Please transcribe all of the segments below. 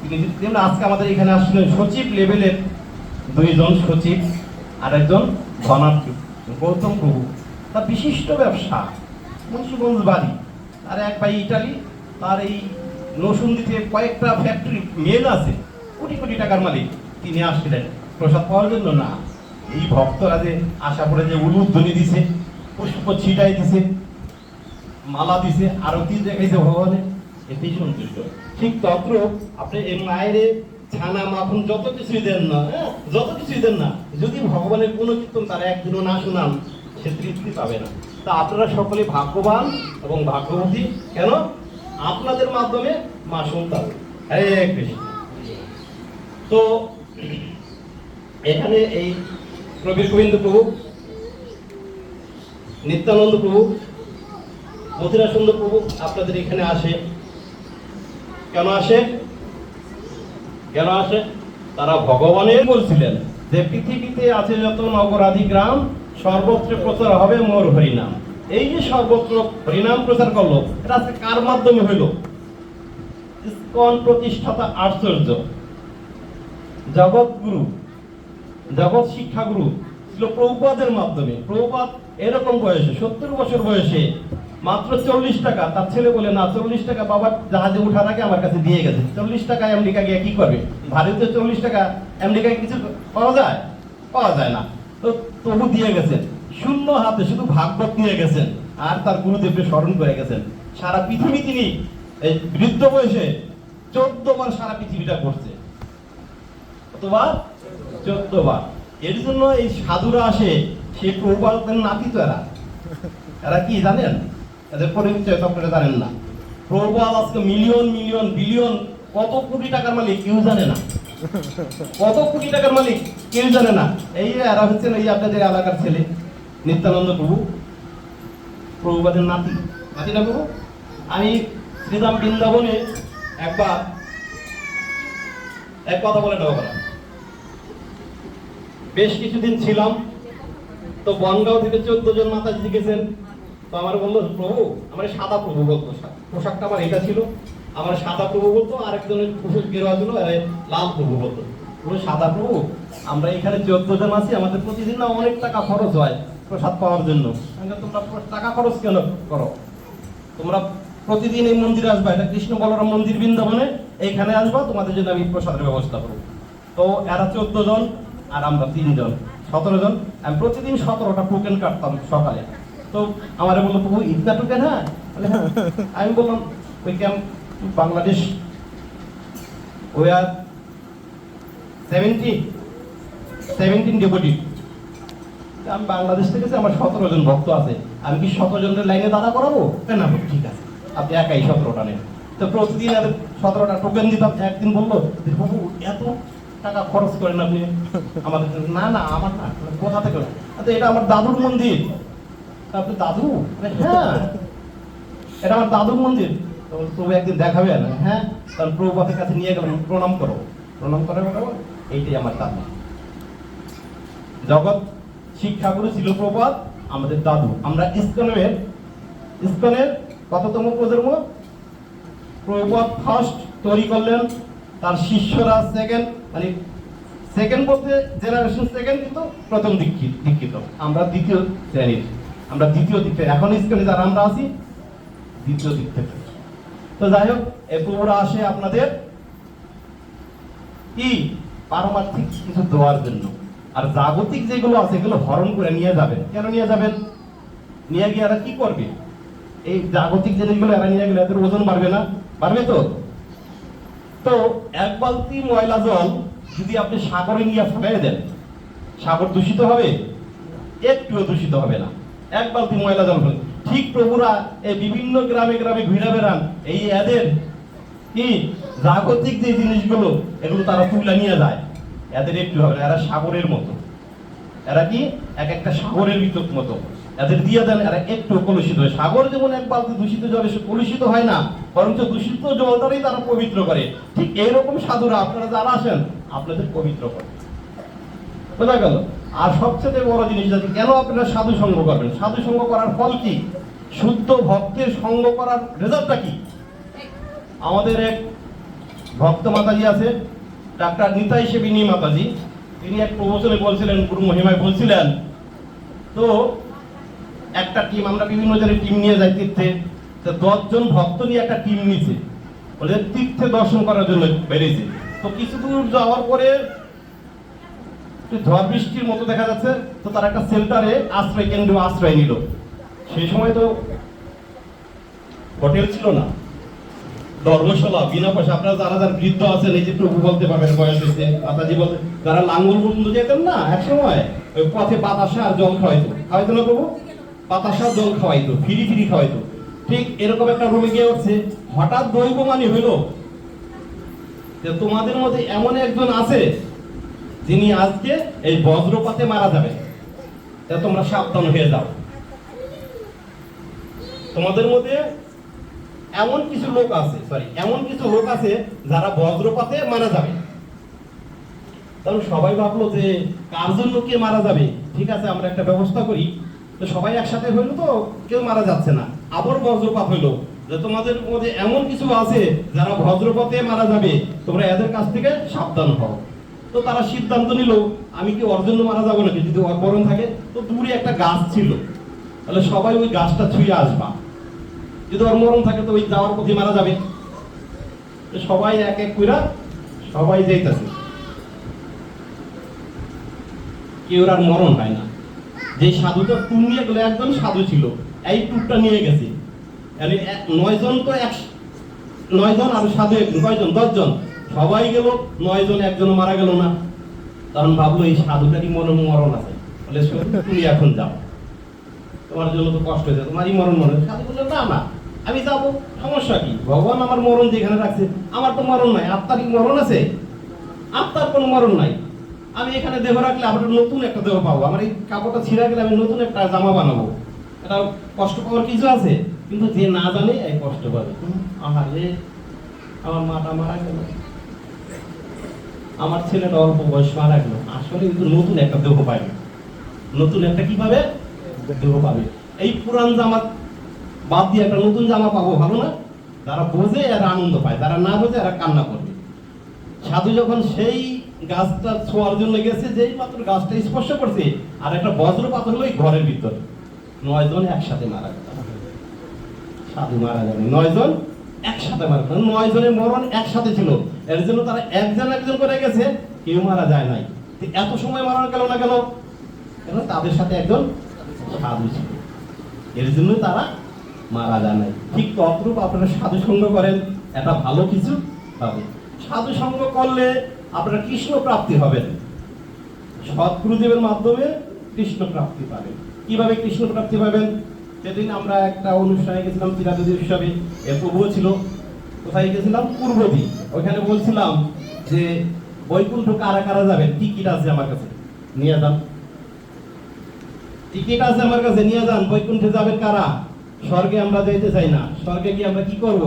তিনি তেমনি আজকে আমাদের এখানে আসছিলেন সচিব লেভেলের দুইজন সচিব আর একজন ধনার্থী গৌতম প্রভু। তার বিশিষ্ট ব্যবসা, মুন্সিগঞ্জ বাড়ি। তার এক ভাই ইটালি, তার এই নসুন্দিতে কয়েকটা ফ্যাক্টরি মেল আছে, কোটি কোটি টাকার মালিক। তিনি আসছিলেন প্রসাদ পাওয়ার জন্য। না, এই ভক্তরা যে আশা করে যে উলুধ্বনি দিছে, পুষ্প ছিটাই দিছে, মালা দিছে আরতি দেখাইছে ভগবানের, এতেই সন্তুষ্ট। ঠিক তত্র আপনি এই মায়ের ছানা, মাখন যত কিছুই দেন না হ্যাঁ যত কিছুই দেন না, যদি ভগবানের কোনো কীর্তন তারা একদিনও না শোনান, সে তৃপ্তি পাবে না। তা আপনারা সকলে ভাগ্যবান এবং ভাগ্যবতী। কেন? আপনাদের মাধ্যমে মা শুনতাম হরে কৃষ্ণ। তো এখানে এই প্রবীর গোবিন্দ প্রভু, নিত্যানন্দ প্রভু মথুরা প্রভু আপনাদের এখানে আসে। কেন আসে? কেন আসে? তারা ভগবানের বলছিলেন যে পৃথিবীতে আছে যত নগরাধি গ্রাম, সর্বত্র প্রচার হবে মোর হরিনাম। এই যে সর্বত্র হরিনাম প্রচার করল, এটা কার মাধ্যমে হইল? ইস্কন প্রতিষ্ঠাতা আশ্চর্য। জগৎগুরু, জগৎ শিক্ষাগুরু ছিল প্রভুপাদের মাধ্যমে। প্রভুপাদ এরকম বয়সে, সত্তর বছর বয়সে মাত্র চল্লিশ টাকা। তার ছেলে বলে, না, চল্লিশ টাকা বাবার জাহাজে উঠার আগে আমার কাছে দিয়ে গেছে। চল্লিশ টাকা আমেরিকা গিয়ে কি করবে? ভারতীয় চল্লিশ টাকা, আমেরিকায় কিছু পাওয়া যায়? পাওয়া যায় না। তো তবু দিয়ে গেছেন। শূন্য হাতে শুধু ভাগবত দিয়ে গেছেন। আর তার গুরুদেবকে স্মরণ করে গেছেন। সারা পৃথিবী তিনি এই বৃদ্ধ বয়সে চোদ্দ বার সারা পৃথিবীটা করছে কতবার? চোদ্দ বার। এর জন্য এই সাধুরা আসে সেই প্রভুপাদের নাতি তো এরা। এরা কি জানেন? এদের পরিচয় আপনারা জানেন না। প্রভুপাল আজকে মিলিয়ন মিলিয়ন, বিলিয়ন, কত কোটি টাকার মালিক কেউ জানে না। কত কোটি টাকার মালিক কেউ জানে না। এই এরা হচ্ছেন এই আপনাদের এলাকার ছেলে, নিত্যানন্দ প্রভু প্রভুপাদের নাতি। নাতি না প্রভু আমি শ্রীরাম বৃন্দাবনে একবার। এক কথা বলে নেওয়া বেশ কিছুদিন ছিলাম, তো বনগাঁও থেকে চোদ্দ জন মাতাজি জিজ্ঞেসেন তো আমার বলল, প্রভু, আমার সাদা প্রভু বলতো পোশাকটা আমার এটা ছিল। আমার সাদা প্রভু বলতো আরেকজনের পোশাক গেরোয়া ছিল লাল প্রভু বলতো বলল, সাদা প্রভু, আমরা এখানে চোদ্দ জন আছি, আমাদের প্রতিদিন না অনেক টাকা খরচ হয় প্রসাদ পাওয়ার জন্য? তোমরা টাকা খরচ কেন করো? তোমরা প্রতিদিন এই মন্দিরে আসবা, এটা কৃষ্ণ বলরাম মন্দির বৃন্দাবনে এইখানে আসবা, তোমাদের জন্য আমি প্রসাদের ব্যবস্থা করব। তো এরা চোদ্দ জন আর আমরা তিনজন, সতেরো জন। আমি প্রতিদিন সতেরোটা টোকেন কাটতাম সকালে। তো আমার বলল প্রভু হ্যাঁ? বলে, হ্যাঁ। আমি বললাম ওই ক্যাম্প বাংলাদেশ আর সেভেন্টি সেভেন্টিন ডেপুটি আমি বাংলাদেশ থেকে আমার সতেরো জন ভক্ত আছে আমি কি সতেরো জনের লাইনে দাদা করাবো? কেন না ঠিক আছে আপনি একাই সতেরোটা নেন। তো প্রতিদিন এদের সতেরোটা টোকেন দিতাম একদিন বলল এত টাকা খরচ করেন আপনি আমাদের না না আমার না কোথা থেকে? এটা আমার দাদুর মন্দির। তা আপনি দাদু। হ্যাঁ। এটা আমার দাদুর মন্দির। প্রভু একদিন দেখাবেন হ্যাঁ? তাহলে প্রভুপাতের কাছে নিয়ে গেলাম। প্রণাম করো। প্রণাম করে বলো, এইটাই আমার দাদু। জগৎ শিক্ষাগুরু ছিল প্রপাত আমাদের দাদু। আমরা ইস্কনের ইস্কনের কততম প্রজন্ম? প্রপাত ফার্স্ট তৈরি করলেন। তার শিষ্যরা সেকেন্ড মানে সেকেন্ড বলতে জেনারেশন সেকেন্ড কিন্তু প্রথম দীক্ষিত দীক্ষিত। আমরা দ্বিতীয় শ্রেণির। আমরা দ্বিতীয় দিক থেকে, এখন ইস্কনে যারা আমরা আছি, দ্বিতীয় দিক থেকে। তো যাই হোক এই প্রভুরা আসে আপনাদের কি পারমার্থিক কিছু দেওয়ার জন্য। আর জাগতিক যেগুলো আছে, এগুলো হরণ করে নিয়ে যাবেন। কেন নিয়ে যাবেন? নিয়ে গিয়ে এরা কি করবে? এই জাগতিক জিনিসগুলো এরা নিয়ে গেলে এদের ওজন বাড়বে না? বাড়বে তো? তো এক বালতি ময়লা জল যদি আপনি সাগরে নিয়ে ফেলে দেন, সাগর দূষিত হবে? একটুও দূষিত হবে না। এক বালতি ময়লা জল ফেলে ঠিক প্রভুরা এই বিভিন্ন গ্রামে গ্রামে ঘুরে বেড়ান। এই এদের কি? জাগতিক যে জিনিসগুলো, এগুলো তারা তুলে নিয়ে যায়। এদের একটু হবে এরা সাগরের মতো। এরা কি? এক একটা সাগরের ভিতর মতো। এদের দিয়ে দেন, এরা একটু কলুষিত হয়। সাগর যেমন এক বালতি দূষিত জলে সে কলুষিত হয় না, বরঞ্চ দূষিত জলটারই তারা পবিত্র করে। ঠিক এইরকম সাধুরা, আপনারা যারা আসেন আপনাদের পবিত্র করে। বোঝা গেল? আর সবচেয়ে বড় জিনিস যদি কেন আপনারা সাধু সঙ্গ করবেন? সাধু সঙ্গ করার ফল কি? শুদ্ধ ভক্তের সঙ্গ করার রেজাল্টটা কি? আমাদের এক ভক্ত মাতাজি আছে, ডাক্তার নিতাই সেবিনী মাতাজি। তিনি এক প্রবচনে বলছিলেন, গুরু মহিমায় বলছিলেন, তো একটা টিম, আমরা বিভিন্ন জনের টিম নিয়ে যাই তীর্থে, তো দশজন ভক্ত নিয়ে একটা টিম নিয়েছে বলে তীর্থে দর্শন করার জন্য বেরিয়েছে। তো কিছু দূর যাওয়ার পরে একটু ঝড় বৃষ্টির মতো দেখা যাচ্ছে, তো তারা একটা সেন্টারে আশ্রয় কেন্দ্র আশ্রয় নিল। সেই সময় তো হোটেল ছিল না। ধর্মশালা, বিনা পয়সা। আপনারা যারা যারা বৃদ্ধ আছেন, এই যে প্রভু বলতে পারবেন, বয়স হয়েছে, মাতাজি বলতে যারা লাঙ্গল পর্যন্ত যেতেন না, এক সময় ওই পথে বাতাসা আর জল খাওয়াইতো। খাওয়াইতো না প্রভু? বাতাসা জল খাওয়াইতো, ফিরি ফিরি খাওয়াইতো। ঠিক এরকম একটা রুমে গিয়ে হচ্ছে হঠাৎ দৈবমানি হইল যে তোমাদের মধ্যে এমন একজন আছে যিনি আজকে এই বজ্রপাতে মারা যাবে তা তোমরা সাবধান হয়ে যাও। তোমাদের মধ্যে এমন কিছু লোক আছে সরি এমন কিছু লোক আছে যারা বজ্রপাতে মারা যাবে। তখন সবাই ভাবলো যে কার জন্য কে মারা যাবে? ঠিক আছে, আমরা একটা ব্যবস্থা করি। তো সবাই একসাথে হইল তো, কেউ মারা যাচ্ছে না। আবার বজ্রপাত হইল। যে তোমাদের মধ্যে এমন কিছু আছে যারা বজ্রপাতে মারা যাবে, তোমরা এদের কাছ থেকে সাবধান হও। তো তারা সিদ্ধান্ত নিল, আমি কি ওর জন্য মারা যাব নাকি? যদি বরণ থাকে, তো দূরে একটা গাছ ছিল। তাহলে সবাই ওই গাছটা ছুঁয়ে আসবা। যদি ওর মরণ থাকে, তো ওই যাওয়ার পথে মারা যাবে। সবাই এক এক কইরা সবাই যাইতেছে। কেউ আর মরণ হয় না। যে সাধুটা টুর নিয়ে গেলে, একজন সাধু ছিল। এই টুরটা নিয়ে গেছে। নয়জন তো এক নয়জন আর সাধু একজন কয়জন দশজন। সবাই গেল নয়জন একজন মারা গেল না। তখন ভাবলো এই সাধুটারই মনে মরণ আছে। বলে তুমি এখন যাও। তোমার জন্য তো কষ্ট হয়েছে, তোমারই মরণ মনে। সাধু বলল, না না, আমি যাব। সমস্যা কি? ভগবান আমার মরণ যেখানে রাখছে, আমার তো মরণ নাই। আত্মার কি মরণ আছে? আত্মার কোনো মরণ নাই। আমি এখানে দেহ রাখলে আবার নতুন একটা দেহ পাবো। আমার এই কাপড়টা ছিঁড়া গেলে আমি নতুন একটা জামা বানাবো। এটা কষ্ট পাওয়ার কিছু আছে, কিন্তু যে না জানে, এই কষ্ট পাবে। আহার, আমার মাটা মারা গেল। আমার ছেলেটা অল্প বয়স মারা গেল আসলে কিন্তু নতুন একটা দেহ পাবে নতুন একটা কি পাবে? দেহ পাবে। এই পুরান জামা বাদ দিয়ে একটা নতুন জামা পাবো, ভালো না? যারা বোঝে, এরা আনন্দ পায়। যারা না বোঝে, এরা কান্না করবে। সাধু যখন সেই গাছটা ছোঁয়ার জন্য গেছে, যেই মাত্র গাছটা স্পর্শ করছে, আর একটা বজ্রপাত হলো ঘরের ভিতরে। নয় জন একসাথে মারা গেল। সাধু মারা যাবে নয় জন একসাথে মারা। গেল নয় জনের মরণ একসাথে ছিল। এর জন্য তারা একজন একজন করে গেছে, কেউ মারা যায় নাই। এত সময় মারা গেল না গেল কেন? তাদের সাথে একজন সাধু ছিল। এর জন্য তারা মারা যায় নাই। ঠিক তদ্রূপ আপনারা সাধু সঙ্গ করেন। এটা ভালো কিছু হবে। সাধু সঙ্গ করলে আপনারা কৃষ্ণ প্রাপ্তি হবেন। সৎগুরুদেবের মাধ্যমে কৃষ্ণ প্রাপ্তি পাবেন। কীভাবে কৃষ্ণ প্রাপ্তি পাবেন? সেদিন আমরা একটা অনুষ্ঠানে গেছিলাম চিরাদি উৎসবে এর প্রভুও ছিল। কোথায় গেছিলাম? পূর্বদী ওইখানে বলছিলাম যে, বৈকুণ্ঠ কারা কারা যাবেন? টিকিট আছে আমার কাছে। নিয়ে যান। টিকিট আছে আমার কাছে, নিয়ে যান। বৈকুণ্ঠে যাবেন কারা? স্বর্গে আমরা যাইতে চাই না। স্বর্গে কি আমরা কি করব?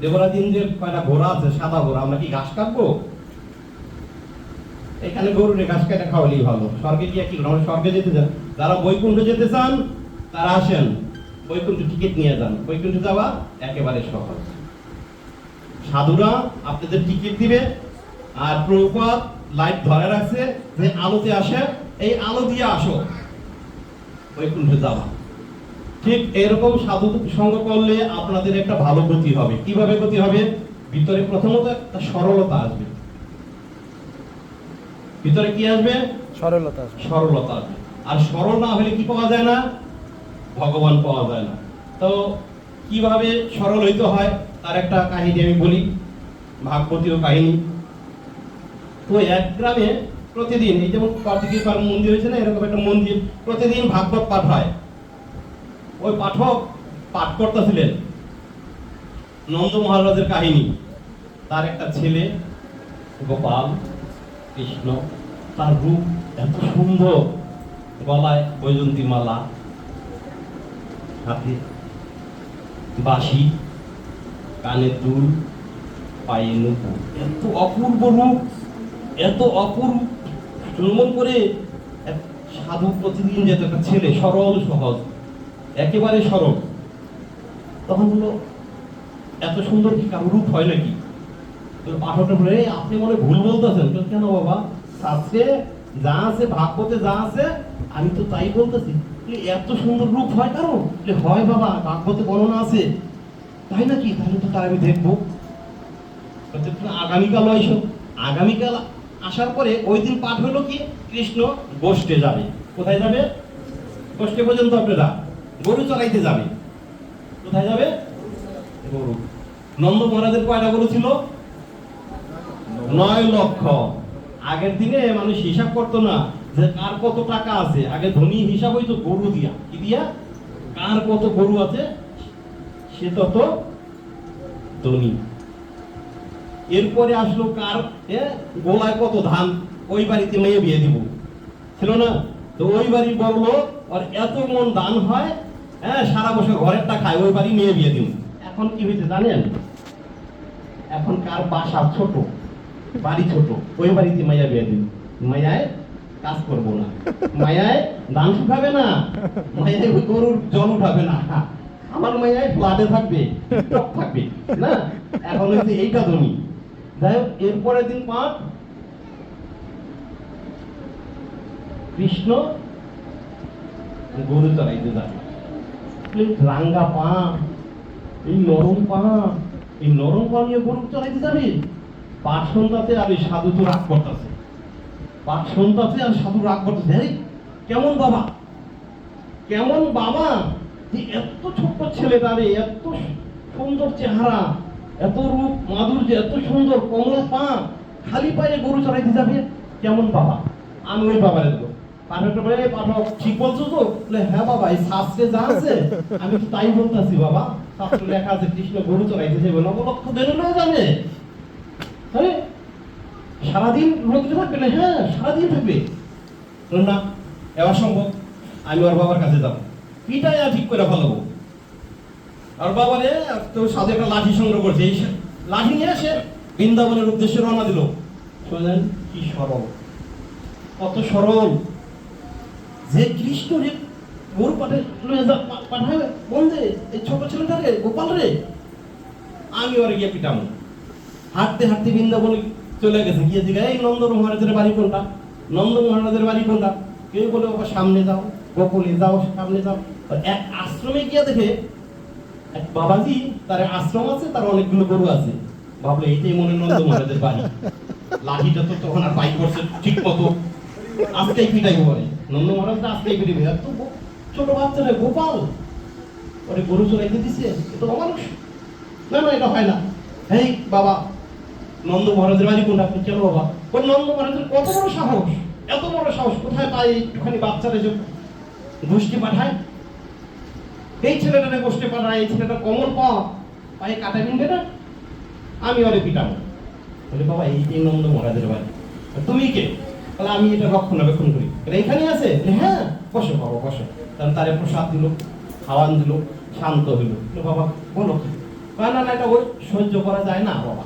দেবরা দিন যে কয়টা ঘোড়া আছে, সাদা ঘোড়া, আমরা কি ঘাস কাটবো? এখানে গরুরে ঘাস কেটে খাওয়ালেই ভালো। স্বর্গে কি? আমরা স্বর্গে যেতে চান যারা বৈকুণ্ঠ যেতে চান তারা আসেন বৈকুণ্ঠ টিকিট নিয়ে যান। বৈকুণ্ঠ যাওয়া একেবারে সহজ। সাধুরা আপনাদের টিকিট দিবে আর প্রভুপাত লাইট ধরে রাখছে যে আলোতে আসে এই আলো দিয়ে আসো। বৈকুণ্ঠে যাওয়া। ঠিক এরকম সাধু সঙ্গ করলে আপনাদের একটা ভালো গতি হবে। কীভাবে গতি হবে? ভিতরে প্রথমত একটা সরলতা আসবে। ভিতরে কি আসবে? সরলতা আসবে। সরলতা আসবে। আর সরল না হলে কি পাওয়া যায় না? ভগবান পাওয়া যায় না। তো কীভাবে সরল হইতে হয়? তার একটা কাহিনী আমি বলি, ভাগবতীয় কাহিনী। তো এক গ্রামে প্রতিদিন, এই যেমন কার্তিকের পার মন্দির হয়েছে না, এরকম একটা মন্দির, প্রতিদিন ভাগবত পাঠ হয়। ওই পাঠক পাঠ করতেছিলেন। নন্দ মহারাজের কাহিনী। তার একটা ছেলে, গোপাল, কৃষ্ণ, তার রূপ এত সুন্দর, গলায় বৈজন্তী মালা হাতে বাঁশি কানে দুল পায়ে নুপুর। এত অপূর্ব রূপ এত অপূর্ব চুম্বন করে সাধু প্রতিদিন যেত একটা ছেলে সরল সহজ একেবারে সরল তখন হলো এত সুন্দর কি কারও রূপ হয় নাকি? পাঠকটা বলে আপনি মনে ভুল বলতেছেন। কেন বাবা? শাস্ত্রে যা আছে ভাগবতে যা আছে আমি তো তাই বলতেছি। বলে, এত সুন্দর রূপ হয় কারও হয় বাবা ভাগবতে বর্ণনা আছে। তাই নাকি? তাহলে তো তার আমি দেখব। বলছে, "তুমি আগামীকাল এসো আগামীকাল আসার পরে ওই দিন পাঠ হলো কি? কৃষ্ণ গোষ্ঠে যাবে। কোথায় যাবে? গোষ্ঠে পর্যন্ত আপনারা? গরু চড়াইতে যাবে। কোথায় যাবে? গরু। নন্দ মহারাজের কয়টা গরু ছিল? নয় লক্ষ। আগের দিনে মানুষ হিসাব করতো না। যে কার কত টাকা আছে? আগে ধনী হিসাব হইতো গরু দিয়া। কি দিয়া? কার কত গরু আছে? সে তত ধনী। এরপরে আসলো কার? গোলায় কত ধান? ওই বাড়িতে মেয়ে বিয়ে দিব। ছিল না? তো ওই বাড়ি বলল, আর এত মন দান হয় হ্যাঁ সারা বছর ঘরেরটা খায়, ওই বাড়ি মেয়ে বিয়ে দিব। এখন কি হয়েছে জানেন? এখন কার বাসা ছোট, বাড়ি ছোট, ওই বাড়িতে মাইয়া বিয়ে দিব মায়ায় কাজ করব না। মায়ায় ধান শুকাবে না, মায়ায় গরুর জল উঠাবে না। আমার মায়ায় ফ্লাটে থাকবে টপ থাকবে, না? এখন হচ্ছে এইটা ধনী। যাই হোক দিন পাঠ। কৃষ্ণ গরু চড়াইতে যাবে এই রাঙ্গা পা, এই নরম পা, এই নরম পা নিয়ে গরু চড়াইতে যাবে? পাঠ আর এই সাধু তো রাগ করতেছে। পাঠ সন্ধ্যাতে আর সাধু রাগ কেমন বাবা? কেমন বাবা? যে এত ছোট্ট ছেলেটারে এত সুন্দর চেহারা এত রূপ মাধুর্য এত সুন্দর পা খালি পায়ে গরু চড়াইতে যাবে? কেমন বাবা? আমি ওই বাবারে পাঠকটা বলে পাঠক ঠিক বলছো তো? বলে, হ্যাঁ বাবা এই শাস্ত্রে যা আছে আমি তো তাই বলতেছি বাবা। শাস্ত্রে লেখা আছে কৃষ্ণ গরু চড়াইতে যাবে। নবলক্ষ দেন না জানে হ্যাঁ সারাদিন রোদ্রে থাকবে না হ্যাঁ সারাদিন থাকবে। না এবার সম্ভব, আমি ওর বাবার কাছে যাব। পিটাই ঠিক করে ফেলাবো। আর বাবা রে তো সাথে একটা লাঠি সংগ্রহ করছে। এই লাঠি নিয়ে এসে বৃন্দাবনের উদ্দেশ্যে রওনা দিল। শুনলেন কি সরল। কত সরল। যে কৃষ্ণ রে গরু পাঠে পাঠায় বন্ধে এই ছোট ছেলেটা রে, গোপাল রে। আমি ওরে গিয়ে পিটামো। হাঁটতে হাঁটতে বৃন্দাবনে চলে গেছে। গিয়ে দিকে এই নন্দ মহারাজের বাড়ি কোনটা? নন্দ মহারাজের বাড়ি কোনটা? কেউ বলে বাবা সামনে যাও, গোকুলে যাও, সামনে যাও। এক আশ্রমে গিয়ে দেখে, এক বাবাজি, তার আশ্রম আছে, তার অনেকগুলো গরু আছে। ভাবলো, এইটাই মনে নন্দ মহারাজের বাড়ি। লাঠিটা তো তখন আর পাই করছে ঠিক মতো আজকেই পিটাই বলে। নন্দ মহারাজ আজকেই পিটাই এত গো- ছোট বাচ্চা রে গোপাল। ওরে গরু চড়াইতে দিছে এটা অমানুষ। না না, এটা হয় না। এই বাবা নন্দ মহারাজের বাড়ি কোনটা? আপনি চলো বাবা? ওই নন্দ মহারাজের কত বড় সাহস? এত বড় সাহস কোথায়? পায় একটুখানি বাচ্চারা যে গোষ্ঠী পাঠায়। এই ছেলেটা ছেলেটারে গোষ্ঠী পাঠায়, এই ছেলেটা কমল পাওয়া পায়ে কাটা বিনবে না? আমি ওরে পিটাবো। বলে, বাবা, এই এই নন্দ মহারাজের বাড়ি তুমি কে? তাহলে আমি এটা রক্ষণাবেক্ষণ করি। এখানে আছে? হ্যাঁ বসো বাবা, বসো। তাহলে তারে প্রসাদ দিল, খাওয়ান দিল, শান্ত হইল। বাবা বলো, না না, এটা ওই সহ্য করা যায় না, বাবা।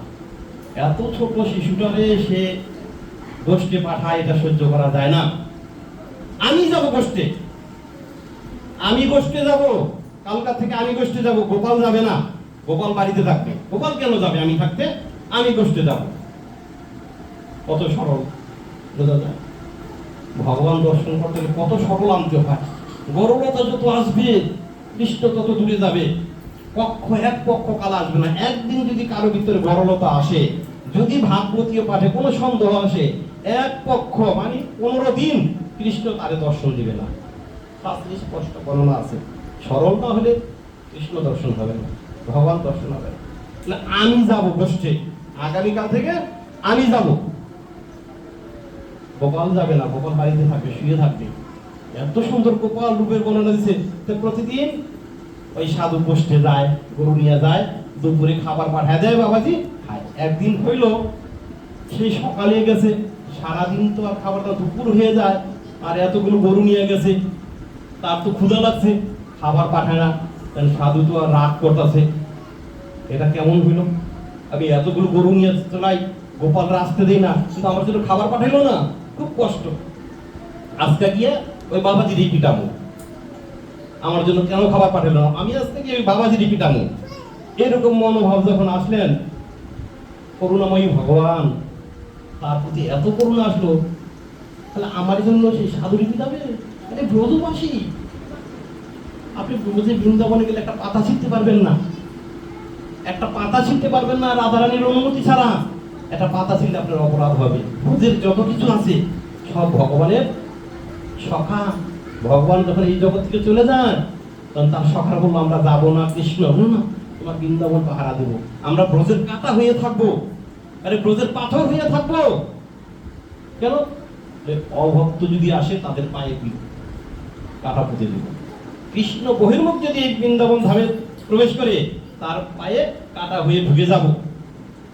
এত ছোট শিশুটারে সে গোষ্ঠে পাঠায়, এটা সহ্য করা যায় না। আমি যাব গোষ্ঠে। আমি গোষ্ঠে যাব, কালকা থেকে আমি গোষ্ঠে যাব, গোপাল যাবে না। গোপাল বাড়িতে থাকবে। গোপাল কেন যাবে? আমি থাকতে আমি গোষ্ঠে যাব। কত সরল, বোঝা যায়? ভগবান দর্শন করতে কত সরল আনতে হয়। গরলতা যত আসবে, কৃষ্ণ তত দূরে যাবে। পক্ষ এক পক্ষ কাল আসবে না। একদিন যদি কারও ভিতরে গরলতা আসে, যদি ভাগবতীয় পাঠে কোনো সন্দেহ আসে, এক পক্ষ মানে পনেরো দিন কৃষ্ণ তারে দর্শন দিবে না। শাস্ত্রে স্পষ্ট বর্ণনা আছে। সরল না হলে কৃষ্ণ দর্শন হবে না, ভগবান দর্শন হবে না। আমি যাব গোষ্ঠে। আগামীকাল থেকে আমি যাব। গোপাল যাবে না, গোপাল বাড়িতে থাকবে, শুয়ে থাকবে। এত সুন্দর গোপাল রূপের বর্ণনা দিচ্ছে প্রতিদিন ওই সাধু গোষ্ঠে যায়, গরু নিয়ে যায়, দুপুরে খাবার পাঠায় দেয় বাবাজি, খায়। একদিন হইল, সেই সকালে গেছে, সারাদিন তো আর খাবারটা দুপুর হয়ে যায়, আর এতগুলো গরু নিয়ে গেছে, তার তো ক্ষুধা লাগছে, খাবার পাঠায় না। সাধু তো আর রাগ করতেছে। এটা কেমন হইল? আমি এতগুলো গরু নিয়ে চলাই গোপাল আসতে দেই না, কিন্তু আমার জন্য খাবার পাঠাইলো না। খুব কষ্ট। আজকে গিয়ে ওই বাবাজিরই পিটামো আমার জন্য কেন খাবার পাঠালো? আমি আজকে গিয়ে ওই বাবাজিরই পিটামো এরকম মনোভাব যখন আসলেন, করুণাময়ী ভগবান, তার প্রতি এত করুণা আসলো, তাহলে আমার জন্য সেই সাধুরি পিতাবে আরে ব্রজবাসী, আপনি ব্রজে বৃন্দাবনে গেলে একটা পাতা ছিঁড়তে পারবেন না। একটা পাতা ছিঁড়তে পারবেন না রাধারানীর অনুমতি ছাড়া। একটা পাতা ছিঁড়লে আপনার অপরাধ হবে। ব্রজের যত কিছু আছে, সব ভগবানের সখা। ভগবান যখন এই জগৎ থেকে চলে যান তখন তার সখার বলল, আমরা যাব না কৃষ্ণ। না তোমার বৃন্দাবন পাহারা দেবো। আমরা ব্রজের কাটা হয়ে থাকব। আরে, ব্রজের পাথর হয়ে থাকব। কেন? অভক্ত যদি আসে, তাদের পায়ে কাটা পুঁতে দেব। কৃষ্ণ বহির্মুখ যদি এই বৃন্দাবন ধামে প্রবেশ করে, তার পায়ে কাটা হয়ে ঢুকে যাব।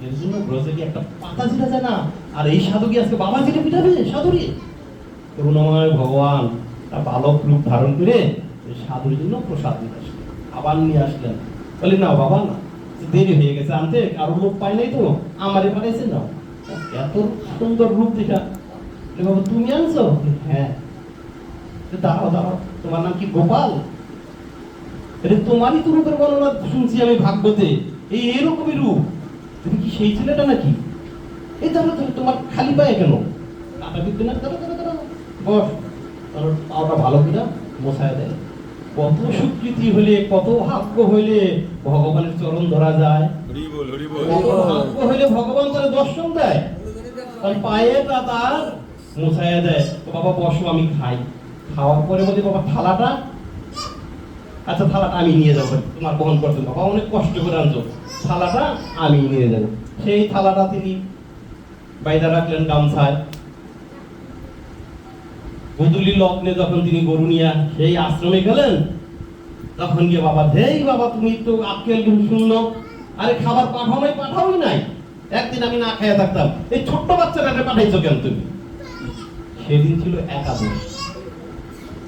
এর জন্য ব্রজে কি একটা পাতা ছিটা যায় না। আর এই সাধু কি আজকে বাবা চিঠে পিঠাবে সাধুরে? করুণাময় ভগবান। বালক রূপ ধারণ করে সাধুর জন্য প্রসাদ নিয়ে আসলেন। আবার নিয়ে আসলেন। বলি না বাবা না। দেরি হয়ে গেছে আনতে কারও লোক পাই নাই তো। আমার আমারে পাঠাইছে না এত সুন্দর রূপ দেখা বাবা তুমি আনছো? হ্যাঁ। দাঁড়াও দাঁড়াও তোমার নাম কি গোপাল? তোমারই তো রূপের বর্ণনা শুনছি আমি ভাগ্যতে এই এরকমই রূপ। তুমি কি সেই ছেলেটা নাকি? এই ধরো ধরো, তোমার খালি পায়ে কেন? কাটা না বস। তার পাওটা ভালো কিনা? মশায় দেয়। কত স্বীকৃতি হলে কত ভাগ্য হইলে ভগবানের চরণ ধরা যায়। ভাগ্য হইলে ভগবান তার দর্শন দেয়। তার পায়েটা তার মুছাইয়া দেয়। তো বাবা বসো আমি খাই। খাওয়ার পরে বলি বাবা থালাটা? আচ্ছা থালাটা আমি নিয়ে যাব। তোমার বহন করতে বাবা অনেক কষ্ট করে আনছো। থালাটা আমি নিয়ে যাব। সেই থালাটা তিনি বাইদা রাখলেন গামছায়। গুদুলি লগ্নে যখন তিনি গরু নিয়ে সেই আশ্রমে গেলেন তখন গিয়ে বাবা হেই বাবা তুমি তো আজকাল কিন্তু শূন্য আরে খাবার পাঠাও নাই পাঠাওই নাই। একদিন আমি না খাইয়া থাকতাম। এই ছোট্ট বাচ্চাটাকে পাঠাইছো কেন তুমি? সেদিন ছিল একাদশ।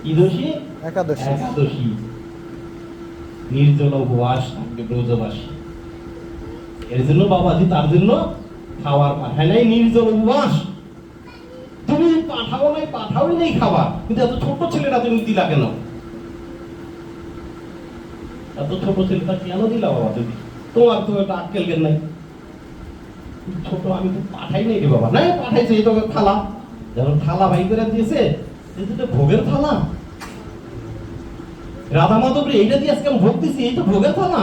কি দোষী? একাদশী। একাদশী। নির্জল উপবাস থাকবে ব্রজবাসী। এর জন্য বাবাজি তার জন্য খাবার পাঠায় নাই নির্জল উপবাস। পাঠাও নাই, পাঠাওই নাই খাবার। কিন্তু এত ছোট ছেলেটা তুমি দিলা কেন? এত ছোট ছেলেটা কেন দিলা বাবা তুমি? তোমার তো একটা আক্কেল জ্ঞান নাই। ছোট আমি তো পাঠাই নাই রে বাবা। না পাঠাইছে, এই তো থালা। যখন থালা ভাই করে দিয়েছে ভোগের থালা। রাধা মাধবরে এইটা দিয়ে আজকে আমি ভোগ দিছি, এই তো ভোগের থালা।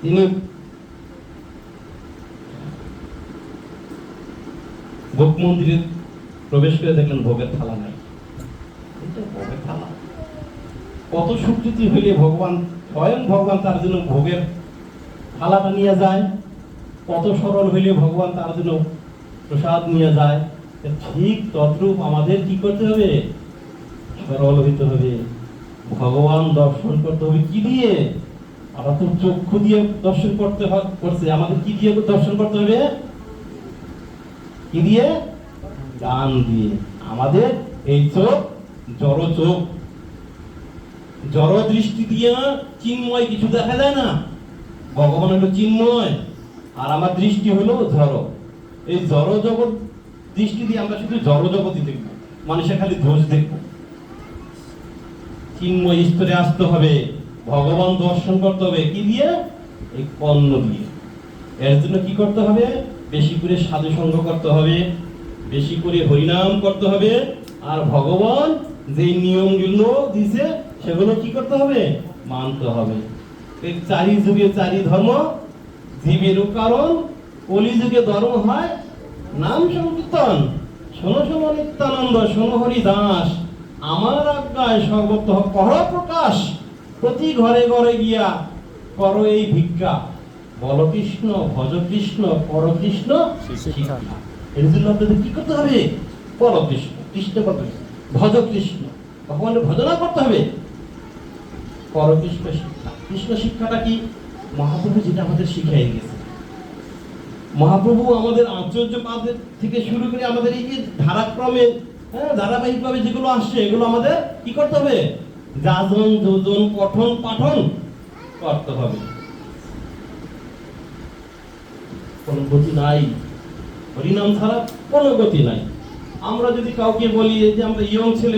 তিনি ভোগ মন্দিরে প্রবেশ করে দেখলেন ভোগের থালা নাই। কত স্বীকৃতি হইলে ভগবান, স্বয়ং ভগবান তার জন্য ভোগের থালাটা নিয়ে যায়, কত সরল হইলে ভগবান তার জন্য প্রসাদ নিয়ে যায় ঠিক তদ্রূপ আমাদের কি করতে হবে? সরল হইতে হবে। ভগবান দর্শন করতে হবে কি দিয়ে? আমরা তো চক্ষু দিয়ে দর্শন করতে করছে, আমাদের কি দিয়ে দর্শন করতে হবে? কি দিয়ে? গান দিয়ে। আমাদের এই চোখ জড় চোখ। জড় দৃষ্টি দিয়ে চিন্ময় কিছু দেখা যায় না? ভগবান হলো চিন্ময়, আর আমার দৃষ্টি হলো জড়। এই জড় জগৎ দৃষ্টি দিয়ে আমরা শুধু জড় জগতই দেখব, মানুষের খালি দোষ দেখব। চিন্ময় স্তরে আসতে হবে, ভগবান দর্শন করতে হবে, কি দিয়ে? এই কর্ণ দিয়ে। এর জন্য কি করতে হবে? বেশি করে সাধু সঙ্গ করতে হবে বেশি করে হরিনাম করতে হবে। আর ভগবান যে নিয়মগুলো দিছে, সেগুলো কি করতে হবে? মানতে হবে। এই চারি যুগে চারি ধর্ম জীবেরও কারণ কলি যুগে ধর্ম হয়, নাম সংকীর্তন। শোনো শোনো নিত্যানন্দ, শোনো হরি দাস আমার আজ্ঞায় সর্বত্র কর প্রকাশ। প্রতি ঘরে ঘরে গিয়া কর এই ভিক্ষা। বল কৃষ্ণ ভজ কৃষ্ণ পর কৃষ্ণ শিক্ষা। এর জন্য আপনাদের কি করতে হবে? পর কৃষ্ণ কৃষ্ণ কৃষ্ণ ভজ কৃষ্ণ ভগবানের ভজনা করতে হবে। পর কৃষ্ণ শিক্ষা। কৃষ্ণ শিক্ষাটা কি? মহাপ্রভু যেটা আমাদের শিখাই গেছে মহাপ্রভু আমাদের আশ্চর্য পাদের থেকে শুরু করে আমাদের এই যে ধারাক্রমে হ্যাঁ ধারাবাহিকভাবে যেগুলো আসছে, এগুলো আমাদের কি করতে হবে? যাজন, যোজন, পঠন, পাঠন করতে হবে। কোনো গতি নাই। হরিনাম ছাড়া কোনো গতি নাই। আমরা যদি কাউকে বলি যে আমরা ইয়ং ছেলে